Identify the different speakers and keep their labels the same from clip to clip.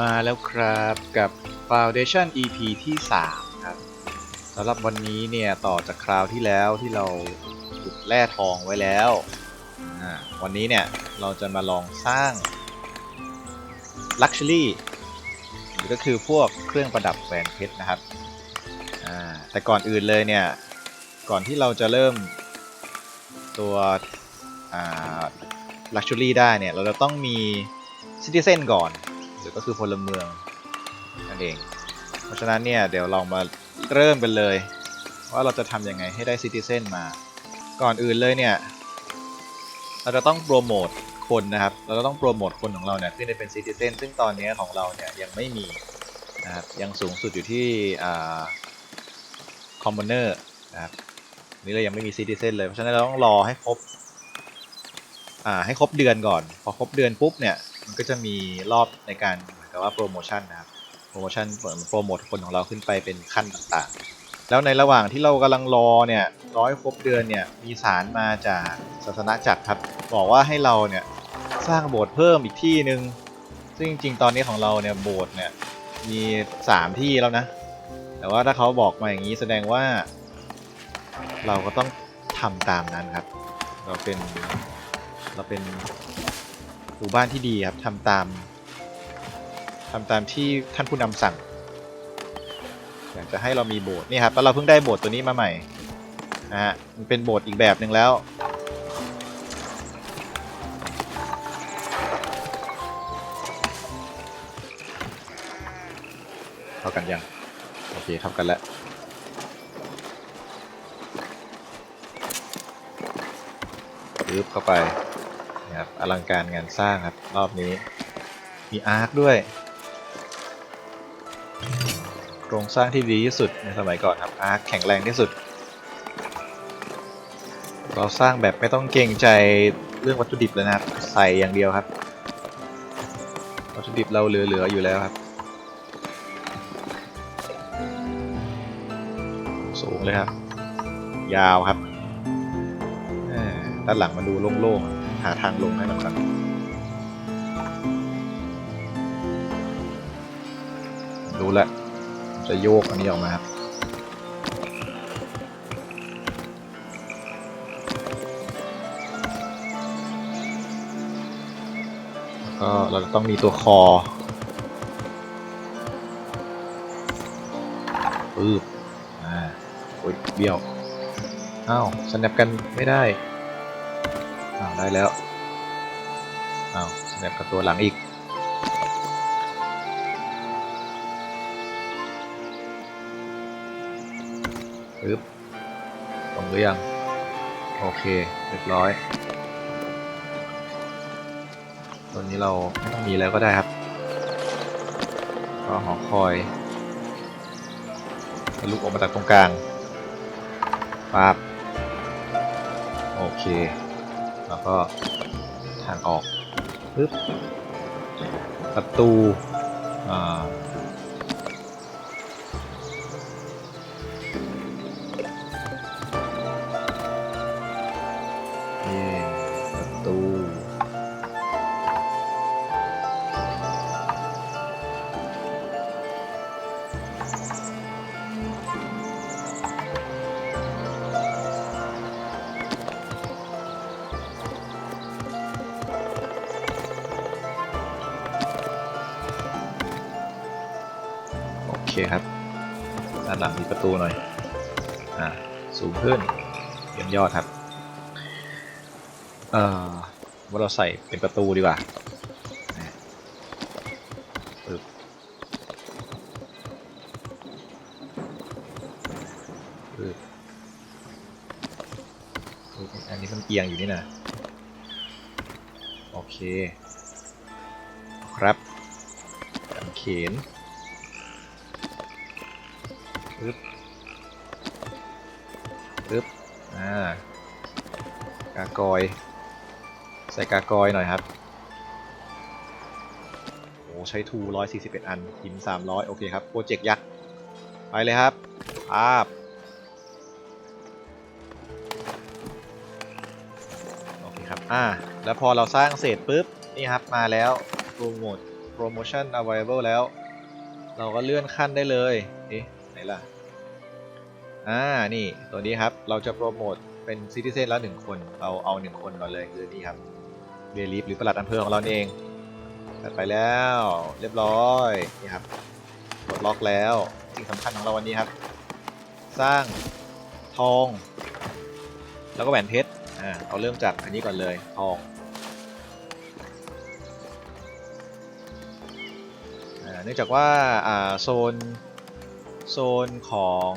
Speaker 1: มาแล้วครับกับ Foundation EP ที่ 3 ครับสำหรับวันนี้เนี่ยต่อจากคราวที่แล้วที่เราขุดแร่ทองไว้แล้ววันนี้เนี่ยเราจะมาลองสร้าง Luxury หรือก็คือพวกเครื่องประดับแหวนเพชรนะครับแต่ก่อนอื่นเลยเนี่ยก่อนที่เราจะเริ่มตัว Luxury ได้เนี่ยเราจะต้องมี Citizen ก่อน หรือก็คือพลเมืองนั่นเอง เพราะฉะนั้นเนี่ยเดี๋ยวเรามาเริ่มกันเลย ว่าเราจะทำยังไงให้ได้ Citizen มา ก่อนอื่นเลยเนี่ย เราจะต้องโปรโมทคนนะครับ เราจะต้องโปรโมทคนของเราเนี่ยขึ้นได้เป็น Citizen ซึ่งตอนนี้ของเราเนี่ยยังไม่มีนะครับยังสูงสุดอยู่ที่คอ่า Commoner นะครับนี่เรายังไม่มี Citizen เลย เพราะฉะนั้นเราต้องรอให้ครบอ่าให้ครบเดือนก่อน พอครบเดือนปุ๊บเนี่ย มันก็จะมีรอบในการเหมือนกับว่าโปรโมชั่นนะครับโปรโมชั่นเปิดโปรโมทคนของเราขึ้นไปเป็นขั้นต่างๆ แล้วในระหว่างที่เรากำลังรอเนี่ยร้อยครบเดือนเนี่ยมีสารมาจากศาสนาจักรครับบอกว่าให้เราเนี่ยสร้างโบสถ์เพิ่มอีกที่หนึ่งซึ่งจริงๆตอนนี้ของเราเนี่ยโบสถ์เนี่ยมีสามที่แล้วนะ แต่ว่าถ้าเขาบอกมาอย่างนี้แสดงว่า เราก็ต้องทำตามนั้นครับ เราเป็นเราเป็น หมู่บ้านที่ดีครับทำตามทำตามที่ท่านผู้นำสั่ง อยากจะให้เรามีโบสถ์นี่ครับแล้วเราเพิ่งได้โบสถ์ตัวนี้มาใหม่นะฮะมันเป็นโบสถ์อีกแบบหนึ่งแล้วเท่ากันยังโอเคเท่ากันแล้วปึ๊บเข้าไป นะครับอลังการงานสร้างครับ รอบนี้ มีอาร์คด้วยโครงสร้างที่ดีที่สุดในสมัยก่อนครับอาร์คแข็งแรงที่สุด เราสร้างแบบไม่ต้องเกรงใจเรื่องวัตถุดิบเลยนะครับใส่อย่างเดียวครับ วัตถุดิบเราเหลือๆอยู่แล้วครับ สูงเลยครับ ยาวครับด้านหลังมาดูโล่งๆ หาทางลงให้มันก่อนรู้แล้วจะโยกอันนี้ออกมาครับแล้วก็เราจะต้องมีตัวคอปึ๊บอ่าโอ้ยเบี้ยว อ้าวสแนปกันไม่ได้ อ้าวได้แล้วอ้าวแนปกับตัวหลังอีกปึ๊บตรงหรือยัง โอเค เรียบร้อย ตัวนี้เราไม่ต้องมีแล้วก็ได้ครับ ก็หอคอยทะลุออกมาจากตรงกลางปั๊บโอเค แล้วก็ทางออกปึ๊บประตูอ่า ตูหน่อย อ่า สูงขึ้นเยี่ยมยอดครับ เอ่อว่าเราใส่เป็นประตูดีกว่าปึ๊บปึ๊บอันนี้มันเอียงอยู่นี่นะโอเค ครับกันเขนปึ๊บ ปึ๊บอ่ากากอย ใส่กากอยหน่อยครับโอ้ใช้ทู141อันหิน300โอเคครับ โปรเจกต์ยักษ์ ไปเลยครับภาพโอเคครับ อ่า แล้วพอเราสร้างเสร็จปุ๊บ นี่ครับ มาแล้วโปรโมท promotion available แล้ว เราก็เลื่อนขั้นได้เลย เอ๊ะ ไหนล่ะ อ่า นี่ ตัวนี้ครับ เราจะโปรโมทเป็นซิติเซนแล้วหนึ่งคน เราเอาหนึ่งคนก่อนเลยคือนี่ครับเบลีฟหรือประหลัดอำเภอของเราเองตัดไปแล้ว เรียบร้อย นี่ครับกดล็อกแล้ว สิ่งสำคัญของเราวันนี้ครับ สร้างทอง แล้วก็แหวนเพชร อ่าเอาเริ่มจากอันนี้ก่อนเลย ทองอ่าเนื่องจากว่าอ่าโซนโซนของ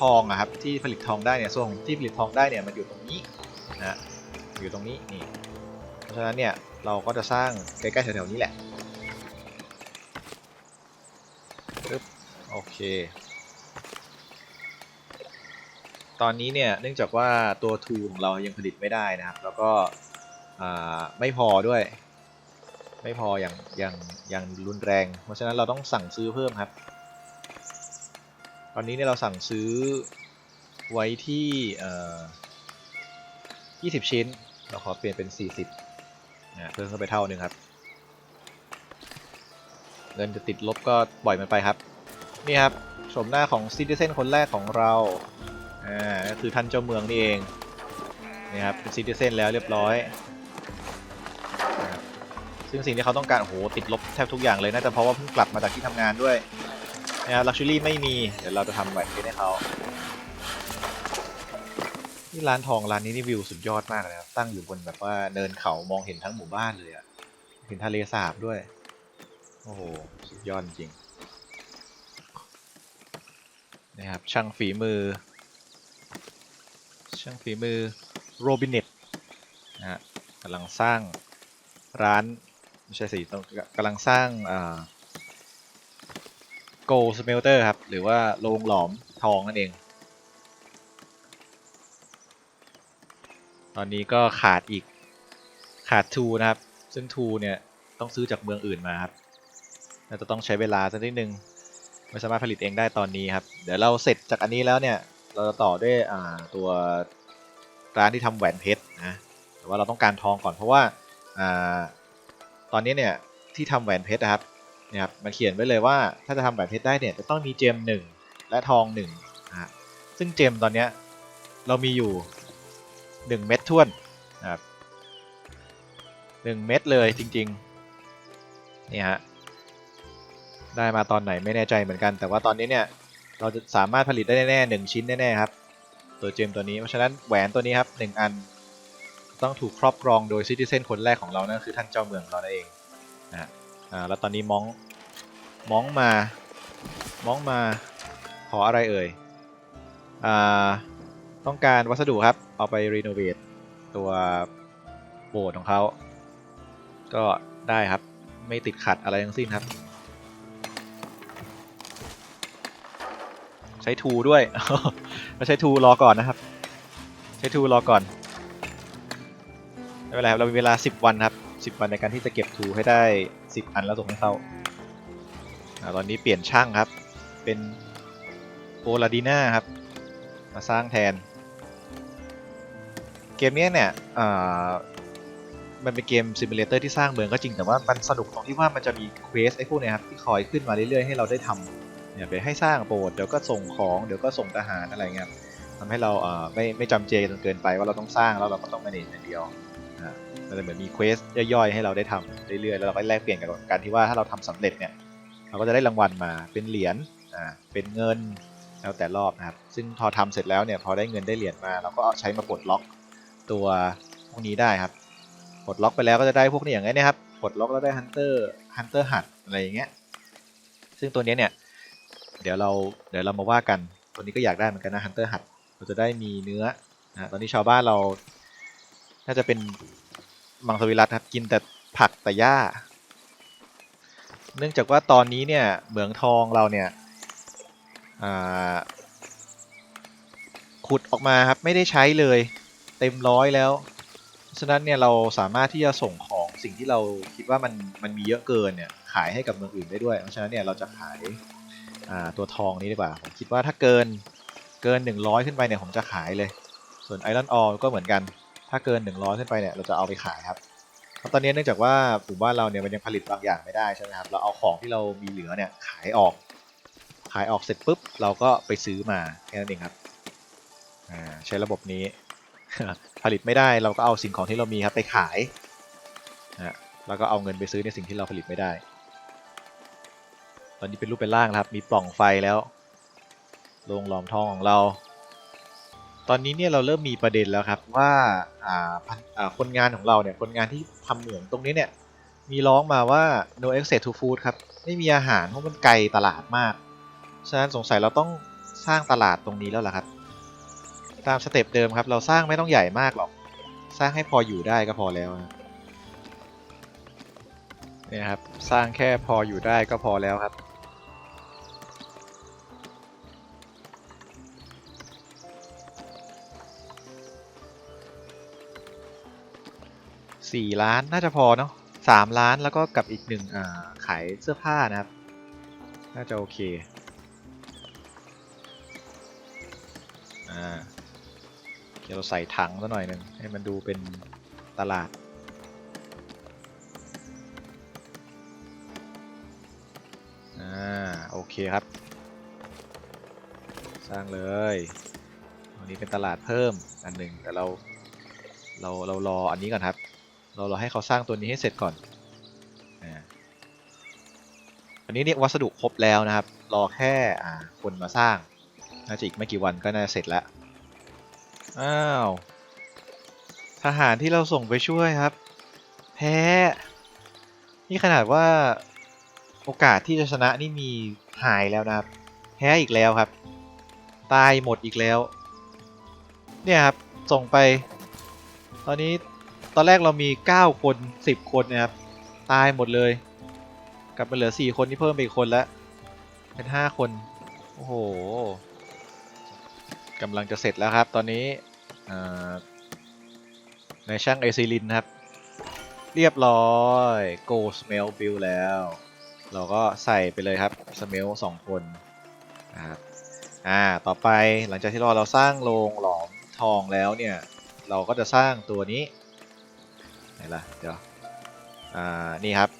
Speaker 1: ทองอะครับที่ผลิตทองได้เนี่ยโซนที่ผลิตทองได้เนี่ยมันอยู่ตรงนี้นะอยู่ตรงนี้นี่เพราะฉะนั้นเนี่ยเราก็จะสร้างใกล้ๆแถวๆนี้แหละปึ๊บโอเค ตอนนี้เนี่ยเนื่องจากว่าตัวทูของเรายังผลิตไม่ได้นะครับ แล้วก็อ่าไม่พอด้วย ไม่พออย่างอย่างอย่างรุนแรง เพราะฉะนั้นเราต้องสั่งซื้อเพิ่มครับ ตอนนี้เนี่ยเราสั่งซื้อไว้ที่เอ่อ20 ชิ้น เราขอเปลี่ยนเป็น 40นะเพิ่มเข้าไปเท่าหนึ่งครับ เงินจะติดลบก็ปล่อยมันไปครับ นี่ครับโฉมหน้าของซิติเซนคนแรกของเรา อ่าก็คือท่านเจ้าเมืองนี่เอง นี่ครับ เป็นซิติเซนแล้วเรียบร้อย ซึ่งสิ่งที่เขาต้องการ โอ้โห ติดลบแทบทุกอย่างเลย น่าจะเพราะว่าเพิ่งกลับมาจากที่ทำงานด้วย นะครับลักชัวรี่ไม่มี เดี๋ยวเราจะทำแหวนเพชรให้เขาที่ร้านทองร้านนี้นี่วิวสุดยอดมากเลยครับตั้งอยู่บนแบบว่าเนินเขามองเห็นทั้งหมู่บ้านเลยอะเห็นทะเลสาบด้วย โอ้โห สุดยอดจริงนะครับช่างฝีมือ ช่างฝีมือโรบินเน็ตนะฮะกำลังสร้างร้าน ไม่ใช่สิต้องกำลังสร้าง โกลสเมลเตอร์ครับ หรือว่าโรงหลอมทองนั่นเอง ตอนนี้ก็ขาดอีกขาดทูนะครับ ซึ่งทูเนี่ยต้องซื้อจากเมืองอื่นมาครับน่าจะต้องใช้เวลาสักนิดนึงไม่สามารถผลิตเองได้ตอนนี้ครับ เดี๋ยวเราเสร็จจากอันนี้แล้วเนี่ย เราจะต่อด้วยตัวร้านที่ทำแหวนเพชรนะแต่ว่าเราต้องการทองก่อนเพราะว่าอตอนนี้เนี่ยที่ทำแหวนเพชรนะครับ นี่ยครับมันเขียนไว้เลยว่าถ้าจะทำแหวนเพชรได้เนี่ยจะต้องมีเจมหนึ่งและทองหนึ่งนะซึ่งเจมตอนเนี้ยเรามีอยู่หนึ่งเม็ดท้วนนะครับหนึ่งเม็ดเลยจริงๆนี่ฮะได้มาตอนไหนไม่แน่ใจเหมือนกัน แต่ว่าตอนนี้เนี่ยเราจะสามารถผลิตได้แน่ๆหนึ่งชิ้นแน่ๆครับตัวเจมตัวนี้เพราะฉะนั้นแหวนตัวนี้ครับหนึ่งอันต้องถูกครอบครองโดยซิติเซนคนแรกของเรานั่นคือท่านเจ้าเมืองเรานั่นเองนะฮะ อ่าแล้วตอนนี้มองมองมามองมาขออะไรเอ่ยอ่าต้องการวัสดุครับ เอาไปรีโนเวทตัวโบสถ์ของเขาก็ได้ครับไม่ติดขัดอะไรทั้งสิ้นครับ ใช้ทูด้วยไม่ใช้ทูรอก่อนนะครับ ใช้ทูรอก่อนไม่เป็นไรครับเรามีเวลา 10 วันครับ 10 วันในการที่จะเก็บทูให้ได้ 10อันแล้วส่งให้เขาอาตอนนี้เปลี่ยนช่างครับ เป็นโอลาดีน่าครับ มาสร้างแทน เกมเนี้ยเนี่ยอ่ามันเป็นเกมซิมูเลเตอร์ที่สร้างเมืองก็จริงแต่ว่ามันสนุกตรงที่ว่ามันจะมีเควสไอ้พวกเนี้ยครับที่คอยขึ้นมาเรื่อยๆให้เราได้ทำเนี่ยไปให้สร้างโบสถ์เดี๋ยวก็ส่งของเดี๋ยวก็ส่งทหารอะไรเงี้ยทำให้เราอ่อไม่ไม่จำเจจนเกินไปว่าเราต้องสร้างแล้วเราก็ต้องมาเนจอย่างเดียว นะมันจะเหมือนมีเควสย่อยๆ ให้เราได้ทำเรื่อยๆ แล้วเราก็แลกเปลี่ยนกับการที่ว่าถ้าเราทำสำเร็จเนี่ย เราก็จะได้รางวัลมาเป็นเหรียญอ่าเป็นเงินแล้วแต่รอบนะครับ ซึ่งพอทำเสร็จแล้วเนี่ยพอได้เงินได้เหรียญมา เราก็เอาใช้มาปลดล็อกตัวพวกนี้ได้ครับปลดล็อกไปแล้วก็จะได้พวกนี้อย่างเงี้ยนะครับปลดล็อกแล้วได้ฮันเตอร์ฮันเตอร์หัดอะไรอย่างเงี้ยซึ่งตัวเนี้ยเนี่ยเดี๋ยวเราเดี๋ยวเรามาว่ากันตัวนี้ก็อยากได้เหมือนกันนะฮันเตอร์หัดเราจะได้มีเนื้อนะตอนนี้ชาวบ้านเรา น่าจะเป็นมังสวิรัตครับกินแต่ผักแต่หญ้า เนื่องจากว่าตอนนี้เนี่ยเหมืองทองเราเนี่ยขุดออกมาครับไม่ได้ใช้เลยเต็มร้อยแล้วฉะนั้นเนี่ยเราสามารถที่จะส่งของสิ่งที่เราคิดว่ามันมันมีเยอะเกินเนี่ยขายให้กับเมืองอื่นได้ด้วยเพราะฉะนั้นเนี่ยเราจะขายตัวทองนี้ดีกว่าผมคิดว่าถ้าเกินเกิน 100 ขึ้นไปเนี่ยผมจะขายเลย ส่วนไอรอนออก็เหมือนกัน ถ้าเกิน 100 ขึ้นไปเนี่ยเราจะเอาไปขายครับตอนนี้เนื่องจากว่าหมู่บ้านเราเนี่ยมันยังผลิตบางอย่างไม่ได้ใช่ไหมครับเราเอาของที่เรามีเหลือเนี่ยขายออก ขายออกเสร็จปุ๊บเราก็ไปซื้อมาแค่นั้นเองครับอ่าใช้ระบบนี้ ผลิตไม่ได้เราก็เอาสิ่งของที่เรามีครับไปขายนะแล้วก็เอาเงินไปซื้อในสิ่งที่เราผลิตไม่ได้ ตอนนี้เป็นรูปเป็นร่างครับ มีปล่องไฟแล้วโรงหลอมทองของเรา ตอนนี้เนี่ยเราเริ่มมีประเด็นแล้วครับว่าอ่าคนงานของเราเนี่ยคนงานที่ทำเหมืองตรงนี้เนี่ยมีร้องมาว่า no access to food ครับไม่มีอาหารเพราะมันไกลตลาดมาก ฉะนั้นสงสัยเราต้องสร้างตลาดตรงนี้แล้วล่ะครับ ตามสเต็ปเดิมครับเราสร้างไม่ต้องใหญ่มากหรอก สร้างให้พออยู่ได้ก็พอแล้วนะเนี่ยครับสร้างแค่พออยู่ได้ก็พอแล้วครับ สี่ล้านน่าจะพอเนาะสามล้านแล้วก็กับอีกหนึ่งอ่าขายเสื้อผ้านะครับ น่าจะโอเคอ่าเดี๋ยวเราใส่ถังซะหน่อยหนึ่งให้มันดูเป็นตลาด อ่า โอเคครับ สร้างเลยอันนี้เป็นตลาดเพิ่มอันหนึ่งแต่เราเราเรารออันนี้ก่อนครับ เรารอให้เขาสร้างตัวนี้ให้เสร็จก่อนอ่าอันนี้เนี่ยวัสดุครบแล้วนะครับ รอแค่อ่าคนมาสร้าง น่าจะอีกไม่กี่วันก็น่าจะเสร็จแล้ว อ้าว ทหารที่เราส่งไปช่วยครับ แพ้ นี่ขนาดว่าโอกาสที่จะชนะนี่มีหายแล้วนะครับ แพ้อีกแล้วครับ ตายหมดอีกแล้ว เนี่ยครับ ส่งไป ตอนนี้ ตอนแรกเรามี 9 คน 10 คนนะครับ ตายหมดเลย กลับมาเหลือ 4 คนที่เพิ่มไปอีกคนแล้วเป็น 5 คน โอ้โหกำลังจะเสร็จแล้วครับตอนนี้ในช่างเอซิลินครับ เรียบร้อย Go Smell Build แล้ว เราก็ใส่ไปเลยครับ Smell 2คนนะครับอ่าต่อไปหลังจากที่เราเราสร้างโรงหลอมทองแล้วเนี่ย เราก็จะสร้างตัวนี้ หนล่ะเดี๋ยวอ่านี่ครับ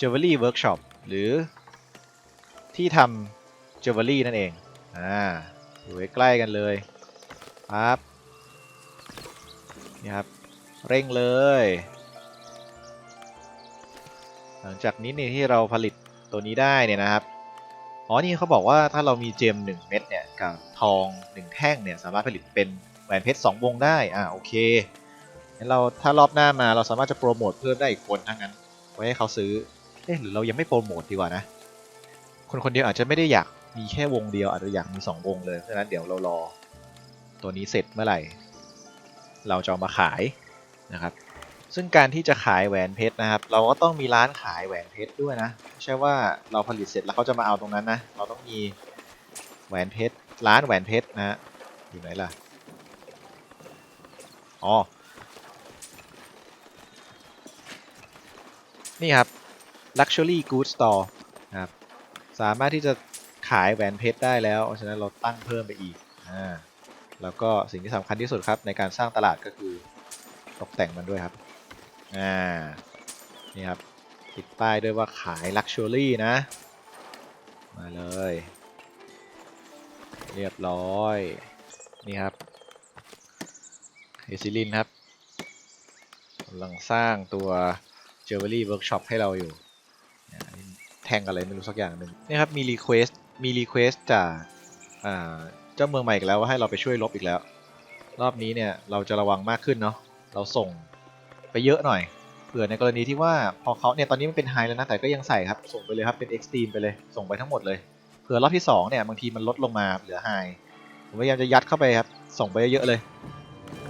Speaker 1: Jewelry Workshop หรือที่ทำ Jewelry นั่นเองอ่าอยู่ใกล้กันเลยปั๊บนี่ครับ เร่งเลย หลังจากนี้นี่ที่เราผลิตตัวนี้ได้เนี่ยนะครับอ๋อนี่เขาบอกว่าถ้าเรามีเจมหนึ่งเม็ดเนี่ยกับทองหนึ่งแท่งเนี่ยสามารถผลิตเป็นแหวนเพชรสองวงได้อ่าโอเค งั้นเราถ้ารอบหน้ามาเราสามารถจะโปรโมทเพิ่มได้อีกคนทั้งนั้นไว้ให้เขาซื้อเอ๊ะหรือเรายังไม่โปรโมทดีกว่านะ คนคนเดียวอาจจะไม่ได้อยากมีแค่วงเดียวอาจจะอยากมีสองวงเลยเพราะฉะนั้นเดี๋ยวเรารอตัวนี้เสร็จเมื่อไหร่ เราจะเอามาขายนะครับ ซึ่งการที่จะขายแหวนเพชรนะครับ เราก็ต้องมีร้านขายแหวนเพชรด้วยนะไม่ใช่ว่าเราผลิตเสร็จแล้วเขาจะมาเอาตรงนั้นนะเราต้องมีแหวนเพชรร้านแหวนเพชรนะฮะอยู่ไหนล่ะอ๋อ นี่ครับ Luxury Good Store นะครับสามารถที่จะขายแหวนเพชรได้แล้วเพราะฉะนั้นเราตั้งเพิ่มไปอีกอ่าแล้วก็สิ่งที่สำคัญที่สุดครับในการสร้างตลาดก็คือตกแต่งมันด้วยครับอ่านี่ครับติดป้ายด้วยว่าขาย Luxury นะ มาเลย เรียบร้อย นี่ครับเอซิลินครับกำลังสร้างตัว Jewelry Workshop ให้เราอยู่ แทงอะไรไม่รู้สักอย่างหนึ่งนี่ครับมีรีเควสมีรีเควสจากเจ้าเมืองใหม่อีกแล้วว่าให้เราไปช่วยลบอีกแล้ว รอบนี้เนี่ยเราจะระวังมากขึ้นเนาะเราส่งไปเยอะหน่อยเผื่อในกรณีที่ว่าพอเขาเนี่ยตอนนี้มันเป็นไฮแล้วนะแต่ก็ยังใส่ครับส่งไปเลยครับเป็นเอ็กซ์ตรีมไปเลยส่งไปทั้งหมดเลยเผื่อรอบที่สองเนี่ยบางทีมันลดลงมาเหลือไฮผมพยายามจะยัดเข้าไปครับส่งไปเยอะเลย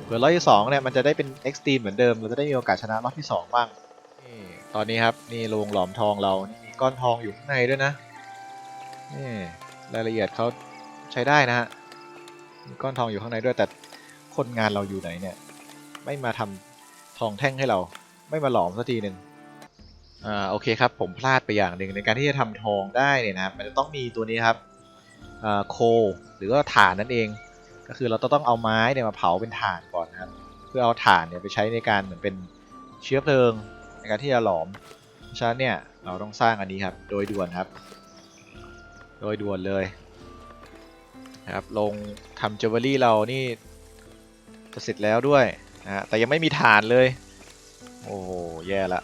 Speaker 1: เผื่อรอบที่สองเนี่ยมันจะได้เป็นเอ็กซ์ตรีมเหมือนเดิมเราจะได้มีโอกาสชนะรอบที่สองบ้าง นี่ตอนนี้ครับนี่โรงหลอมทองเรานี่มีก้อนทองอยู่ข้างในด้วยนะนี่รายละเอียดเขาใช้ได้นะฮะมีก้อนทองอยู่ข้างในด้วยแต่คนงานเราอยู่ไหนเนี่ย ไม่มาทำทองแท่งให้เรา ไม่มาหลอมสักทีหนึ่งอ่าโอเคครับผมพลาดไปอย่างหนึ่งในการที่จะทำทองได้เนี่ยนะมันจะต้องมีตัวนี้ครับอ่าโค หรือว่าถ่านนั่นเอง ก็คือเราต้องเอาไม้เนี่ยมาเผาเป็นถ่านก่อนนะครับ เพื่อเอาถ่านเนี่ยไปใช้ในการเหมือนเป็นเชื้อเพลิง การที่จะหลอมฉะนั้นเนี่ยเราต้องสร้างอันนี้ครับโดยด่วนครับ โดยด่วนเลยนะครับลงทำเจเวลรี่เรานี่จะเสร็จแล้วด้วยนะฮะแต่ยังไม่มีฐานเลย โอ้โหแย่ละ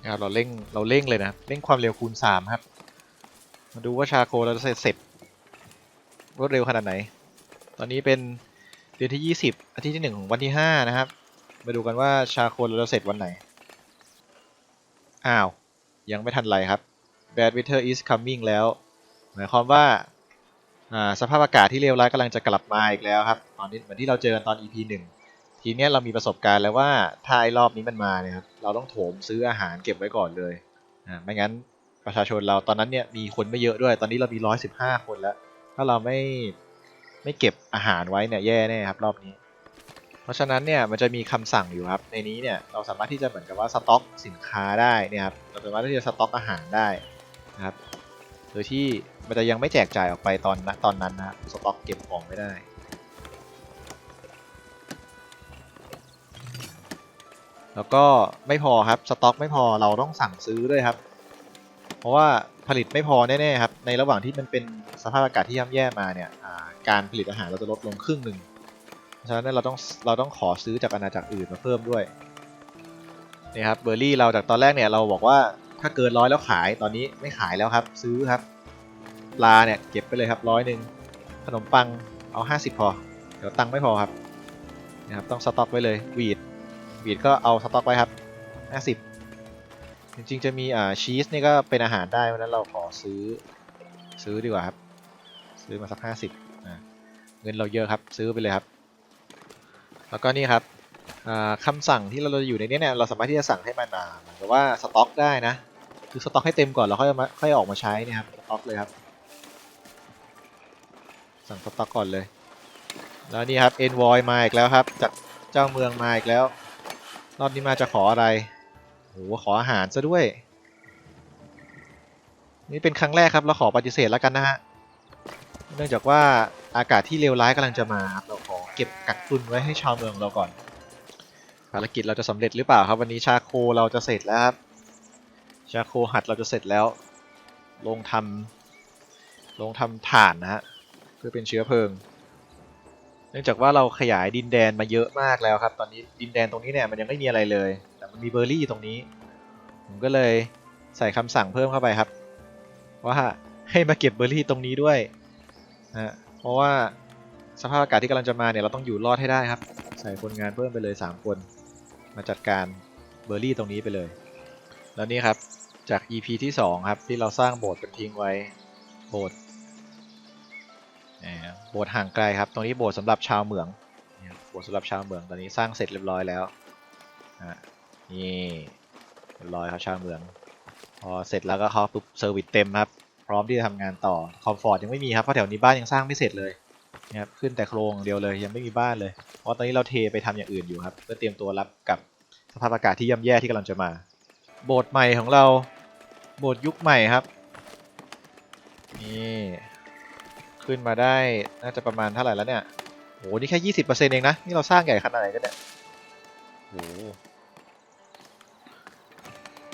Speaker 1: นะครับเราเร่งเราเร่งเลยนะเร่งความเร็วคูณ 3 ครับ มาดูว่าชาโคเราจะเสร็จเสร็จรวดเร็วขนาดไหน ตอนนี้เป็นเดือนที่ 20 อาทิตย์ที่ 1 ของวันที่ 5 นะครับ มาดูกันว่าชาโคเราจะเสร็จวันไหน อ้าว ยังไม่ทันไรครับ Bad weather is coming แล้ว หมายความว่าสภาพอากาศที่เลวร้ายกำลังจะกลับมาอีกแล้วครับตอนนี้เหมือนที่เราเจอกันตอน EP 1 ทีนี้เรามีประสบการณ์แล้วว่าถ้าไอ้รอบนี้มันมาเนี่ยครับเราต้องโถมซื้ออาหารเก็บไว้ก่อนเลยอ่าไม่งั้นประชาชนเราตอนนั้นเนี่ยมีคนไม่เยอะด้วย ตอนนี้เรามี 115 คนแล้ว ถ้าเราไม่ไม่เก็บอาหารไว้เนี่ยแย่แน่ครับรอบนี้ เพราะฉะนั้นเนี่ยมันจะมีคำสั่งอยู่ครับ ในนี้เนี่ยเราสามารถที่จะเหมือนกับว่าสต็อกสินค้าได้เนี่ยครับเราสามารถที่จะสต็อกอาหารได้นะครับโดยที่มันจะยังไม่แจกจ่ายออกไปตอนณตอนนั้นนะสต็อกเก็บของไม่ได้แล้วก็ไม่พอครับสต็อกไม่พอเราต้องสั่งซื้อด้วยครับ เพราะว่าผลิตไม่พอแน่ๆครับในระหว่างที่มันเป็นสภาพอากาศที่ย่ำแย่มาเนี่ยการผลิตอาหารเราจะลดลงครึ่งหนึ่ง ฉะนั้นเราต้องเราต้องขอซื้อจากอาณาจักรอื่นมาเพิ่มด้วยนี่ครับเบอร์รี่เราจากตอนแรกเนี่ยเราบอกว่าถ้าเกินร้อยแล้วขายตอนนี้ไม่ขายแล้วครับ ซื้อครับปลาเนี่ยเก็บไปเลยครับร้อยหนึ่งขนมปังเอาห้าสิบพอ เดี๋ยวตังค์ไม่พอครับนะครับต้องสต็อกไว้เลยวีดวีดก็เอาสต็อกไว้ครับห้าสิบจริงๆจะมีอ่าชีสนี่ก็เป็นอาหารได้เพราะนั้นเราขอซื้อซื้อดีกว่าครับ ซื้อมาสักห้าสิบอ่าเงินเราเยอะครับซื้อไปเลยครับ แล้วก็นี่ครับอ่าคำสั่งที่เราจะอยู่ในนี้เนี่ยเราสามารถที่จะสั่งให้มันอ่าเหมือนกับว่าสต็อกได้นะคือสต็อกให้เต็มก่อนแล้วค่อยมาค่อยออกมาใช้นี่ครับสต็อกเลยครับ สั่งสต็อกก่อนเลย แล้วนี่ครับ envoy มาอีกแล้วครับจากเจ้าเมืองมาอีกแล้ว รอบนี้มาจะขออะไรโอ้โหขออาหารซะด้วย นี่เป็นครั้งแรกครับเราขอปฏิเสธแล้วกันนะฮะเนื่องจากว่าอากาศที่เลวร้ายกำลังจะมาครับเรา ก็บกักตุนไว้ให้ชาวเมืองเราก่อน ภารกิจเราจะสำเร็จหรือเปล่าครับ วันนี้ชาโคเราจะเสร็จแล้วครับ ชาโคหัดเราจะเสร็จแล้ว ลงทำลงทำถ่านนะฮะเพื่อเป็นเชื้อเพลิง เนื่องจากว่าเราขยายดินแดนมาเยอะมากแล้วครับ ตอนนี้ดินแดนตรงนี้เนี่ยมันยังไม่มีอะไรเลย แต่มันมีเบอร์รี่ตรงนี้ ผมก็เลยใส่คำสั่งเพิ่มเข้าไปครับว่าให้มาเก็บเบอร์รี่ตรงนี้ด้วยนะเพราะว่า สภาพอากาศที่กำลังจะมาเนี่ยเราต้องอยู่รอดให้ได้ครับ ใส่คนงานเพิ่มไปเลย 3 คน มาจัดการเบอร์รี่ตรงนี้ไปเลย แล้วนี่ครับจาก EP ที่ 2 ครับที่เราสร้างโบสถ์เป็นทิ้งไว้โบสถ์โบสถ์ห่างไกลครับ ตรงนี้โบสถ์สำหรับชาวเมืองโบสถ์สำหรับชาวเมืองตอนนี้สร้างเสร็จเรียบร้อยแล้วนี่เรียบร้อยครับชาวเมือง พอเสร็จแล้วก็เขาปุ๊บเซอร์วิสเต็มครับ พร้อมที่จะทำงานต่อคอมฟอร์ตยังไม่มีครับเพราะแถวนี้บ้านยังสร้างไม่เสร็จเลย นะครับขึ้นแต่โครงเดียวเลยยังไม่มีบ้านเลย เพราะตอนนี้เราเทไปทำอย่างอื่นอยู่ครับเพื่อเตรียมตัวรับกับสภาพอากาศที่ย่ำแย่ที่กำลังจะมา โบสถ์ใหม่ของเราโบสถ์ยุคใหม่ครับนี่ขึ้นมาได้น่าจะประมาณเท่าไหร่แล้วเนี่ยโหนี่แค่ยี่สิบเปอร์เซ็นต์เองนะนี่เราสร้างใหญ่ขนาดไหนกันเนี่ยโห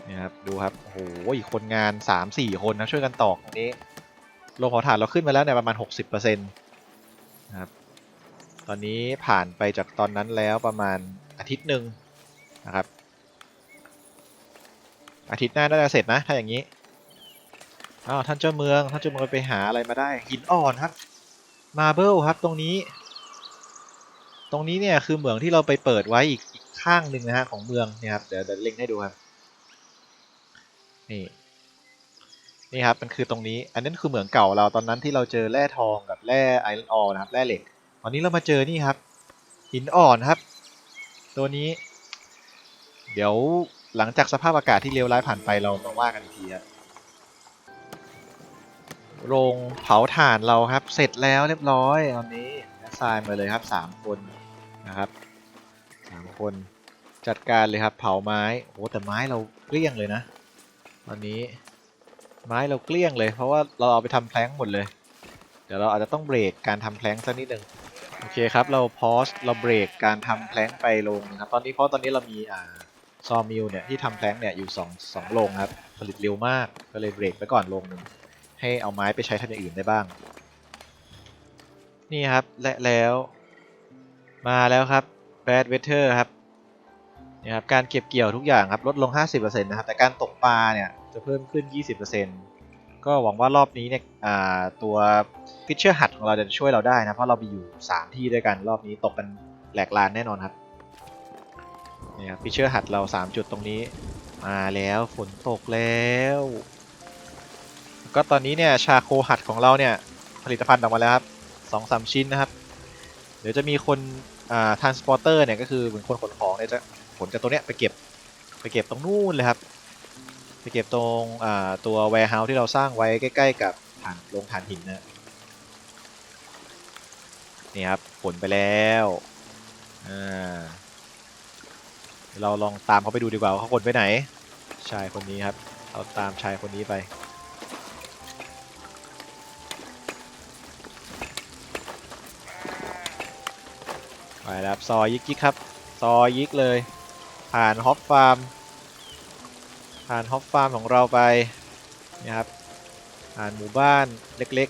Speaker 1: นี่ครับดูครับโอ้โหคนงานสามสี่คนนะช่วยกันตอกตรงนี้โรงเผาถ่านเราขึ้นมาแล้วเนี่ยประมาณหกสิบเปอร์เซ็นต์ นะครับ ตอนนี้ผ่านไปจากตอนนั้นแล้วประมาณอาทิตย์หนึ่งนะครับ อาทิตย์หน้าน่าจะเสร็จนะถ้าอย่างนี้อ้าวท่านเจ้าเมืองท่านเจ้าเมืองไปหาอะไรมาได้ หินอ่อนครับมาเบิลครับตรงนี้ ตรงนี้เนี่ยคือเหมืองที่เราไปเปิดไว้อีกอีกข้างหนึ่งนะฮะของเมืองเนี่ยครับเดี๋ยวเดี๋ยวเล็งให้ดูครับนี่ นี่ครับมันคือตรงนี้ อันนั้นคือเหมืองเก่าเราตอนนั้นที่เราเจอแร่ทองกับแร่ไอรอนออนะครับแร่เหล็ก ตอนนี้เรามาเจอนี่ครับ หินอ่อนครับ ตัวนี้ เดี๋ยวหลังจากสภาพอากาศที่เลวร้ายผ่านไปเรามาว่ากันอีกทีครับโรงเผาถ่านเราครับ เสร็จแล้วเรียบร้อยตอนนี้ทรายมาเลยครับสามคนนะครับสามคนจัดการเลยครับเผาไม้โอ้แต่ไม้เราเกลี้ยงเลยนะ ตอนนี้ ไม้เราเกลี้ยงเลย เพราะว่าเราเอาไปทำแพลงหมดเลย เดี๋ยวเราอาจจะต้องเบรกการทำแพลงสักนิดหนึ่งโอเคครับ เราพอสเราเบรกการทำแพลงไปลงนะครับ ตอนนี้เพราะตอนนี้เรามีอ่าซอมิลเนี่ยที่ทำแพลงเนี่ยอยู่สองสองโรงครับ ผลิตเร็วมากก็เลยเบรกไปก่อนโรงหนึ่งให้เอาไม้ไปใช้ทำอย่างอื่นได้บ้าง นี่ครับและแล้วมาแล้วครับ bad weather ครับนี่ครับการเก็บเกี่ยวทุกอย่างครับลดลง 50%นะครับแต่การตกปลาเนี่ย จะเพิ่มขึ้น 20%ก็หวังว่ารอบนี้เนี่ยตัว Fisher Hut ของเราจะช่วยเราได้นะ เพราะเรามีอยู่ 3 ที่ด้วยกันรอบนี้ตกกันแหลกลานแน่นอนครับนี่ครับ Fisher Hut เรา 3 จุดตรงนี้มาแล้วฝนตกแล้วก็ตอนนี้เนี่ยชาโคหัดของเราเนี่ยผลิตภัณฑ์ออกมาแล้วครับสองสามชิ้นนะครับ เดี๋ยวจะมีคนอ่าทรานสปอร์เตอร์เนี่ยก็คือเหมือนคนขนของเนี่ยจะขนจากตรงเนี้ยไปเก็บไปเก็บตรงนู่นเลยครับ ไปเก็บตรงอ่าตัว warehouse ที่เราสร้างไว้ใกล้ๆกับฐานโรงฐานหินนะนี่ครับขนไปแล้วอ่าเราลองตามเขาไปดูดีกว่าเขาขนไปไหน ชายคนนี้ครับเราตามชายคนนี้ไปไปแล้วซอยยิกยิกครับ ซอยยิกเลย ผ่านฮอปฟาร์ม ผ่านฮอปฟาร์มของเราไปนี่ครับผ่านหมู่บ้านเล็ก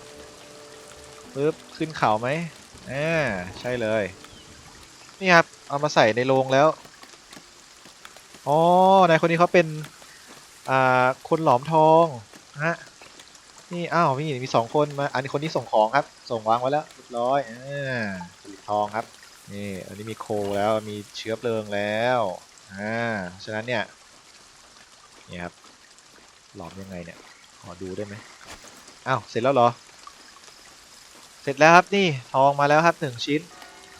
Speaker 1: ๆปึ๊บขึ้นเขาไหมอ่าใช่เลย นี่ครับ เอามาใส่ในโรงแล้ว อ๋อนายคนนี้เขาเป็น อ่า คนหลอมทองฮะนี่ อ้าวมีมีสองคนมา อันนี้คนที่ส่งของครับ ส่งวางไว้แล้วเรียบร้อยอ่าผลิตทองครับ นี่ อันนี้มีโคแล้ว มีเชื้อเพลิงแล้ว อ่า ฉะนั้นเนี่ย นี่ครับหลอมยังไงเนี่ยขอดูได้ไหมอ้าวเสร็จแล้วเหรอ เสร็จแล้วครับนี่ทองมาแล้วครับหนึ่งชิ้น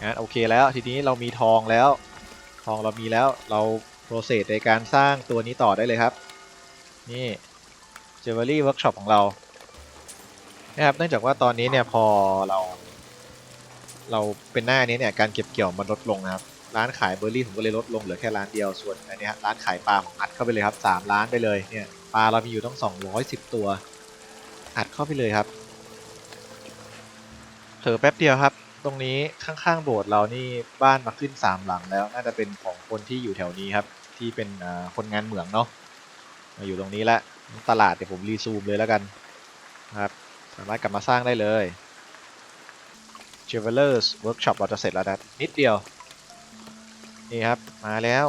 Speaker 1: งั้นโอเคแล้วทีนี้เรามีทองแล้ว ทองเรามีแล้วเราโปรเซสในการสร้างตัวนี้ต่อได้เลยครับ นี่ Jewelry Workshop ของเรานะครับเนื่องจากว่าตอนนี้เนี่ยพอเรา เราเป็นหน้านี้เนี่ยการเก็บเกี่ยวมันลดลงนะครับ ร้านขายเบอร์รี่ผมก็เลยลดลงเหลือแค่ร้านเดียวส่วนอันนี้ร้านขายปลาผมอัดเข้าไปเลยครับสามร้านไปเลยเนี่ยปลาเรามีอยู่ต้อง 210 ตัว อัดเข้าไปเลยครับเผลอแป๊บเดียวครับ ตรงนี้ข้างๆโบสถ์เรานี่บ้านมาขึ้นสามหลังแล้ว น่าจะเป็นของคนที่อยู่แถวนี้ครับที่เป็นคนงานเหมืองเนาะมาอยู่ตรงนี้ละตลาดเดี๋ยวผมรีซูมเลยแล้วกันครับสามารถกลับมาสร้างได้เลย Jewelers Workshop เราจะเสร็จแล้วนะนิดเดียว นี่ครับ มาแล้ว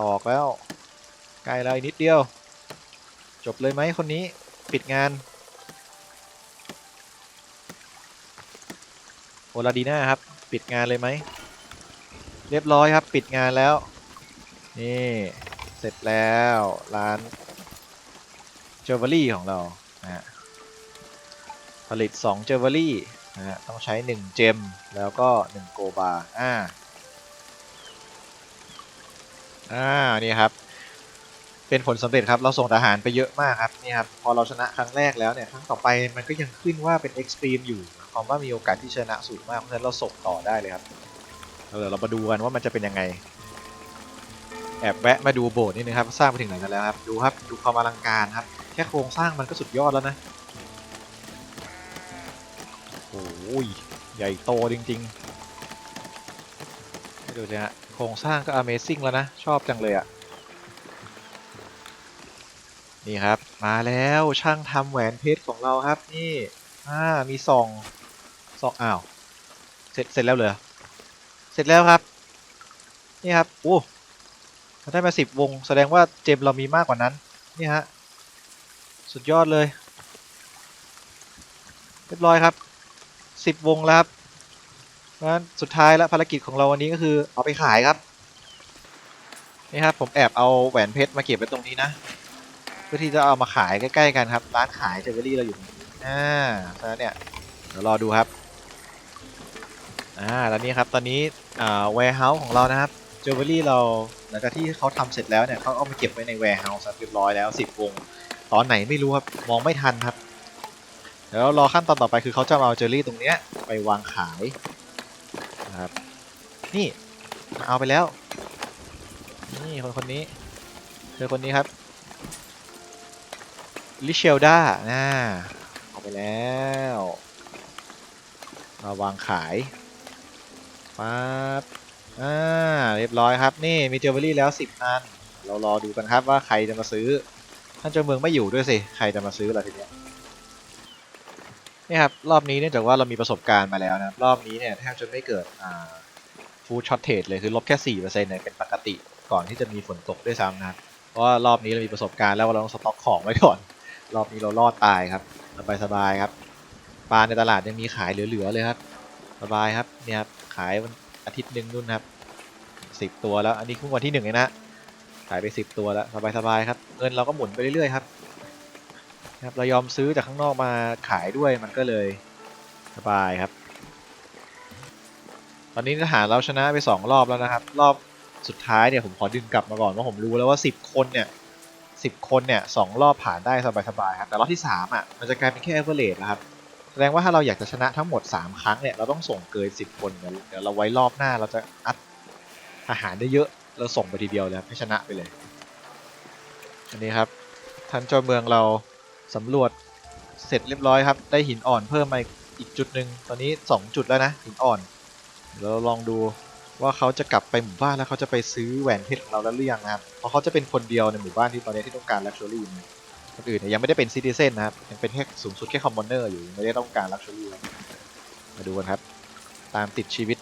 Speaker 1: ออกแล้ว ใกล้แล้วอีกนิดเดียว จบเลยไหมคนนี้ปิดงานโอลาดีน่าครับ ปิดงานเลยไหม เรียบร้อยครับ ปิดงานแล้ว นี่ เสร็จแล้วร้านเจวเวลรี่ของเรานะฮะผลิต2เจวเวลรี่นะฮะต้องใช้ 1 เจม แล้วก็ 1 โกบาอ่า อ่านี่ครับ เป็นผลสำเร็จครับ เราส่งทหารไปเยอะมากครับนี่ครับพอเราชนะครั้งแรกแล้วเนี่ยครั้งต่อไปมันก็ยังขึ้นว่าเป็น Extreme อยู่ความว่ามีโอกาสที่ชนะสูงมากเพราะฉะนั้นเราส่งต่อได้เลยครับเดี๋ยวเรามาดูกันว่ามันจะเป็นยังไง แอบแวะมาดูโบสถ์นิดนึงครับสร้างไปถึงไหนกันแล้วครับดูครับดูความอลังการครับ แค่โครงสร้างมันก็สุดยอดแล้วนะโอ้ยใหญ่โตจริงๆให้ดูสิฮะ ครงสร้างก็ Amazing แล้วนะ ชอบจังเลยอะ่ะ นี่ครับ มาแล้วช่างทำแหวนเพชรของเราครับนี่อ่ามีซองซองอ้าว เสร็จเสร็จแล้วเหรอเสร็จแล้วครับ นี่ครับโอ้เราได้มาสิบวง แสดงว่าเจมเรามีมากกว่านั้น นี่ฮะ สุดยอดเลย เรียบร้อยครับสิบวงแล้วครับ เพราะฉะนั้นสุดท้ายแล้วภารกิจของเราวันนี้ก็คือเอาไปขายครับ นี่ครับผมแอบเอาแหวนเพชรมาเก็บไว้ตรงนี้นะ เพื่อที่จะเอามาขายใกล้ๆกันครับ ร้านขายเจวเวลรี่เราอยู่ตรงนี้อ่าเพราะฉะนั้นเนี่ยเดี๋ยวรอดูครับอ่าตอนนี้ครับตอนนี้อ่า warehouse ของเรานะครับเจวเวลรี่เราหลังจากที่เขาทำเสร็จแล้วเนี่ยเขาเอามาเก็บไว้ใน warehouse ครับเรียบร้อยแล้วสิบวงตอนไหนไม่รู้ครับมองไม่ทันครับเดี๋ยวเรารอขั้นตอนต่อไปคือเขาจะมาเอาเจอรี่ตรงเนี้ยไปวางขาย นะครับ นี่เอาไปแล้ว นี่คนคนนี้เธอคนนี้ครับลิเชลดาน่าเอาไปแล้วมาวางขายปั๊บอ่าเรียบร้อยครับ นี่มีเจอเวลรี่แล้วสิบอัน เรารอดูกันครับว่าใครจะมาซื้อ ท่านเจ้าเมืองไม่อยู่ด้วยสิ ใครจะมาซื้อล่ะทีเนี้ย นี่ครับรอบนี้เนื่องจากว่าเรามีประสบการณ์มาแล้วนะครับรอบนี้เนี่ยแทบจะไม่เกิดอ่าฟูดช็อตเทจเลยคือลบแค่สี่เปอร์เซ็นต์เนี่ยเป็นปกติก่อนที่จะมีฝนตกด้วยซ้ำนะเพราะว่ารอบนี้เรามีประสบการณ์แล้วว่าเราต้องสต็อกของไว้ก่อน รอบนี้เรารอดตายครับสบายๆครับปลาในตลาดยังมีขายเหลือๆเลยครับสบายครับเนี่ยครับขายวันอาทิตย์หนึ่งนู่นครับสิบตัวแล้วอันนี้เพิ่งวันที่หนึ่งเองนะขายไปสิบตัวแล้วสบายๆครับเงินเราก็หมุนไปเรื่อยๆครับ ครับเรายอมซื้อจากข้างนอกมาขายด้วยมันก็เลยสบายครับ ตอนนี้ทหารเราชนะไปสองรอบแล้วนะครับ รอบสุดท้ายเนี่ยผมขอดึงกลับมาก่อนว่าผมรู้แล้วว่าสิบคนเนี่ยสิบคนเนี่ยสองรอบผ่านได้สบายๆครับแต่รอบที่สามอะมันจะกลายเป็นแค่เอเวอเรนะครับ แสดงว่าถ้าเราอยากจะชนะทั้งหมด3ครั้งเนี่ยเราต้องส่งเกิน10คนเดี๋ยวเดี๋ยวเราไว้รอบหน้าเราจะอัดทหารได้เยอะเราส่งไปทีเดียวเลยครับให้ชนะไปเลย อันนี้ครับท่านเจ้าเมืองเรา สำรวจเสร็จเรียบร้อยครับ ได้หินอ่อนเพิ่มมาอีกจุดหนึ่งตอนนี้ 2 จุดแล้วนะหินอ่อนเดี๋ยวเราลองดูว่าเขาจะกลับไปหมู่บ้านแล้วเขาจะไปซื้อแหวนเพชรของเราแล้วหรือยังนะครับเพราะเขาจะเป็นคนเดียวในหมู่บ้านที่ตอนนี้ที่ต้องการลักชัวรี่นะคนอื่นเนี่ยยังไม่ได้เป็นซิติเซนนะครับยังเป็นแค่สูงสุดแค่คอมมอนเนอร์อยู่ไม่ได้ต้องการลักชัวรี่มาดูกันครับ ตามติดชีวิต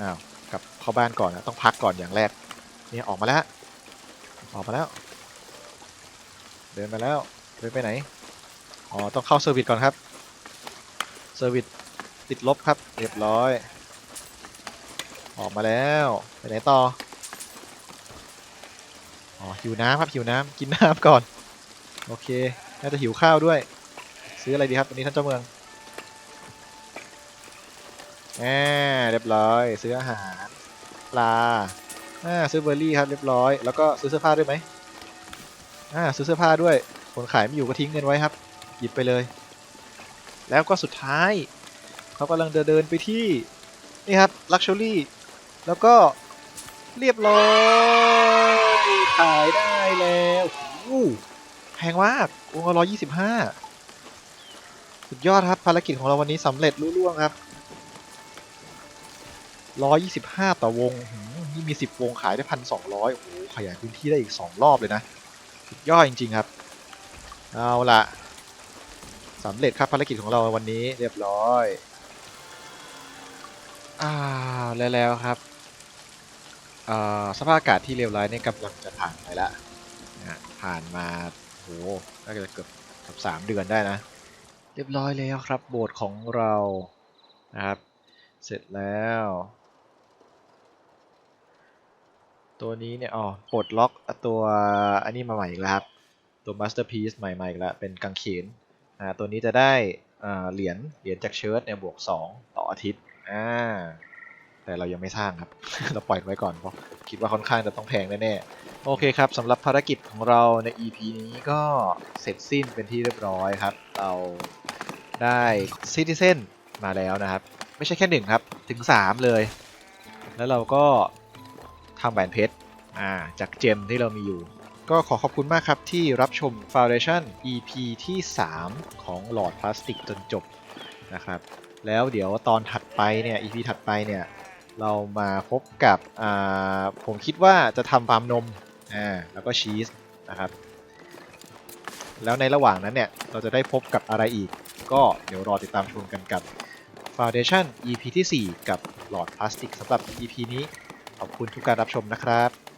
Speaker 1: อ้าวกลับเข้าบ้านก่อนนะต้องพักก่อนอย่างแรกเนี่ยออกมาแล้วออกมาแล้ว เดินมาแล้ว เดินไปไหน อ๋อ ต้องเข้าเซอร์วิสก่อนครับ เซอร์วิสติดลบครับ เรียบร้อย ออกมาแล้ว ไปไหนต่อ อ๋อ หิวน้ำครับ หิวน้ำกินน้ำก่อน โอเค น่าจะหิวข้าวด้วย ซื้ออะไรดีครับวันนี้ท่านเจ้าเมืองแหมเรียบร้อย ซื้ออาหาร ปลาอ่าซื้อเบอร์รี่ครับ เรียบร้อย แล้วก็ซื้อเสื้อผ้าด้วยไหม อ่าซื้อเสื้อผ้าด้วยคนขายไม่อยู่ก็ทิ้งเงินไว้ครับ หยิบไปเลย แล้วก็สุดท้ายเขากำลังเดินเดินไปที่นี่ครับลักชัวรี่แล้วก็เรียบร้อยขายได้แล้วโอ้โหแพงมากวงละร้อยยี่สิบห้าสุดยอดครับภารกิจของเราวันนี้สำเร็จรุ่ล่วงครับร้อยยี่สิบห้าต่อวงนี่มีสิบวงขายได้พันสองร้อยโอ้โหขยายพื้นที่ได้อีกสองรอบเลยนะ ยอดจริง ๆ ครับ เอาละสำเร็จครับภารกิจของเราวันนี้เรียบร้อยอ้าวแล้วแล้วครับอ่อสภาพอากาศที่เลวร้ายเนี่ยกำลังจะผ่านไปแล้วนะฮะผ่านมาโหน่าจะเกือบเกือบสามเดือนได้นะ เรียบร้อยแล้วครับโบสถ์ของเรานะครับ เสร็จแล้ว ตัวนี้เนี่ยอ๋อปลดล็อกตัวอันนี้มาใหม่อีกแล้วครับ ตัว Masterpiece ใหม่ๆอีกแล้ว เป็นกางเขนอ่าตัวนี้จะได้อ่าเหรียญเหรียญจากเชิร์ตเนี่ยบวก 2 ต่ออาทิตย์อ่าแต่เรายังไม่สร้างครับ เราปล่อยไว้ก่อนเพราะคิดว่าค่อนข้างจะต้องแพงแน่ๆ โอเคครับสำหรับภารกิจของเราใน EP นี้ก็เสร็จสิ้นเป็นที่เรียบร้อยครับ เราได้ Citizen มาแล้วนะครับ ไม่ใช่แค่หนึ่งครับ ถึง 3 เลย แล้วเราก็ ทำแหวนเพชรอ่าจากเจมที่เรามีอยู่ ก็ขอขอบคุณมากครับที่รับชม Foundation EP ที่ 3 ของหลอดพลาสติกจนจบนะครับ แล้วเดี๋ยวตอนถัดไปเนี่ย EP ถัดไปเนี่ยเรามาพบกับอ่าผมคิดว่าจะทำฟาร์มนมอ่าแล้วก็ชีสนะครับ แล้วในระหว่างนั้นเนี่ย เราจะได้พบกับอะไรอีก ก็เดี๋ยวรอติดตามชมกันกับ Foundation EP ที่ 4 กับหลอดพลาสติกสำหรับ EP นี้ ขอบคุณทุกการรับชมนะครับ